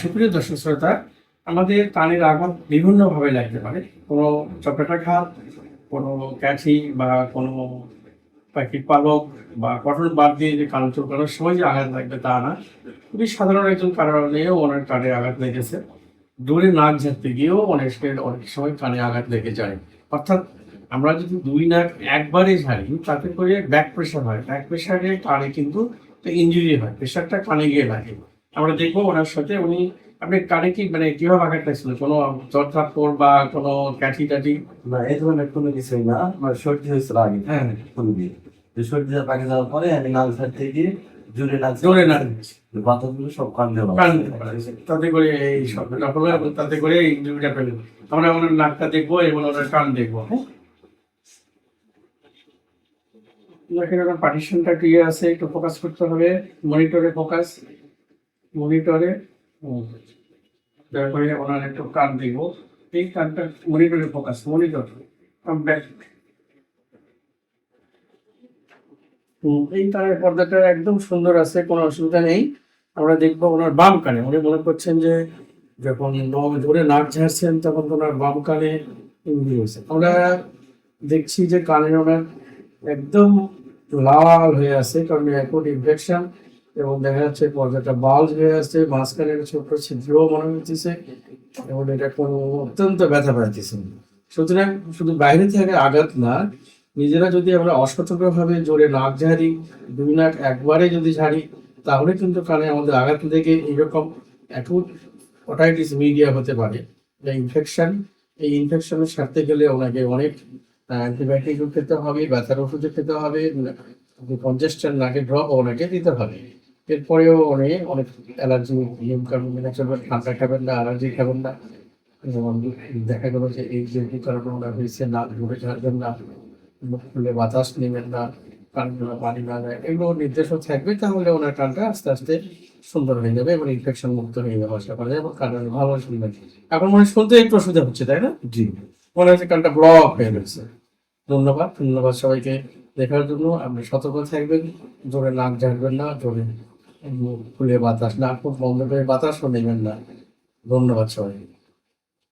সুপ্রিয় দর্শক শ্রোতা, আমাদের কানের আঘাত বিভিন্নভাবে লাগতে পারে। কোনো চপেটাঘাত, কোনো ক্যাথি বা কোনো পাখির পালক বা কটন বাদ দিয়ে যে কান চুলকানোর সময় যে আঘাত লাগবে তা না। খুবই সাধারণ একজন কারণেও অনেক কানে আঘাত লেগেছে। দূরে নাক ঝাড়তে গিয়েও অনেকের অনেক সময় কানে আঘাত লেগে যায়। অর্থাৎ আমরা যদি দুই নাক একবারে ঝাড়ি, তাতে করে ব্যাক প্রেশার হয়। ব্যাক প্রেশারে কানে কিন্তু ইঞ্জুরি হয় প্রেশারটা কানে গিয়ে লাগে। আমরা দেখব ওনার সাথে। উনি আপনি কানে কি মানে কীভাবে আঘাত লাগছিল কোনো জ্বর বা কোনো ক্যাঠি টাঠি না এই ধরনের কোনো কিছুই না। আমার সর্দি হয়েছিল আগে হ্যাঁ। সর্দি পাকে যাওয়ার পরে আমি নাল ছাড়তে গিয়ে জোরে জোরে না বাতাসগুলো সব কান দেওয়া তাতে করে এই শব্দটা হলো এবং তাতে করে এই ইঞ্জুরিটা পেলেন আমরা ওনার নাকটা দেখব এবং ওনার কান দেখব। হ্যাঁ পার্টিশনটা ক্লিয়ার আছে একটু ফোকাস করতে হবে মনিটরে ফোকাস মনিটরে তারপরে ওনার একটু কান দেখব এই কানটা মনিটরে ফোকাস মনিটর ব্যাক এই কানের পর্দাটা একদম সুন্দর আছে, কোনো অসুবিধা নেই। আমরা দেখব ওনার বাম কানে। উনি মনে করছেন যে যখন নখ ধরে নাক ঝাড়ছেন, তখন ওনার বাম কানে ইঞ্জুরি হয়েছে। আমরা দেখছি যে কানে ওনার একদম লাল হয়ে আছে, কারণ এখন ইনফেকশন এবং দেখা যাচ্ছে পর্দাটা বাল্জ হয়ে আছে মাঝখানে একটা ছোট্ট ছিদ্রও মনে হচ্ছে এবং এটা কোনো অত্যন্ত ব্যথা পাইতেছে। সুতরাং শুধু বাইরে থেকে আঘাত না, নিজেরা যদি আমরা অসতর্কভাবে জোরে নাক ঝাড়ি, দুই নাক একবারে যদি ঝাড়ি, তাহলে কিন্তু কানে আমাদের আঘাত লেগে এইরকম অ্যাকুট ওটাইটিস মিডিয়া হতে পারে। ইনফেকশন এই ইনফেকশনের সারতে গেলে ওনাকে অনেক অ্যান্টিবায়োটিকও খেতে হবে, ব্যথার ওষুধও খেতে হবে কনজেস্টন নাকে ড্রপ ওনাকে দিতে হবে। এরপরেও উনি অনেক অ্যালার্জি নিয়ম কানুন মেনে চলবেন ঠান্ডা খাবেন না অ্যালার্জি খাবেন না। যেমন দেখা গেল যে এই যে কারণে হয়েছে নাক ঘুরে ছাড়বেন না মুখ খুলে বাতাস নেবেন না কানগুলো পানি না নেয় এগুলো নির্দেশও থাকবে তাহলে ওনার কানটা আস্তে আস্তে সুন্দর হয়ে যাবে এবং ইনফেকশন মুক্ত হয়ে যাবে আশা করা যায় এবং কানের ভালো শুনবেন এখন মনে শুনতে একটু অসুবিধা হচ্ছে তাই না? জি। মনে হচ্ছে কানটা ব্লক হয়ে গেছে। ধন্যবাদ ধন্যবাদ সবাইকে দেখার জন্য। আপনি সতর্ক থাকবেন জোরে নাক ঝাড়বেন না জোরে খুলে বাতাস নাক খুব বন্ধ করে বাতাসও নেবেন না। ধন্যবাদ সবাইকে।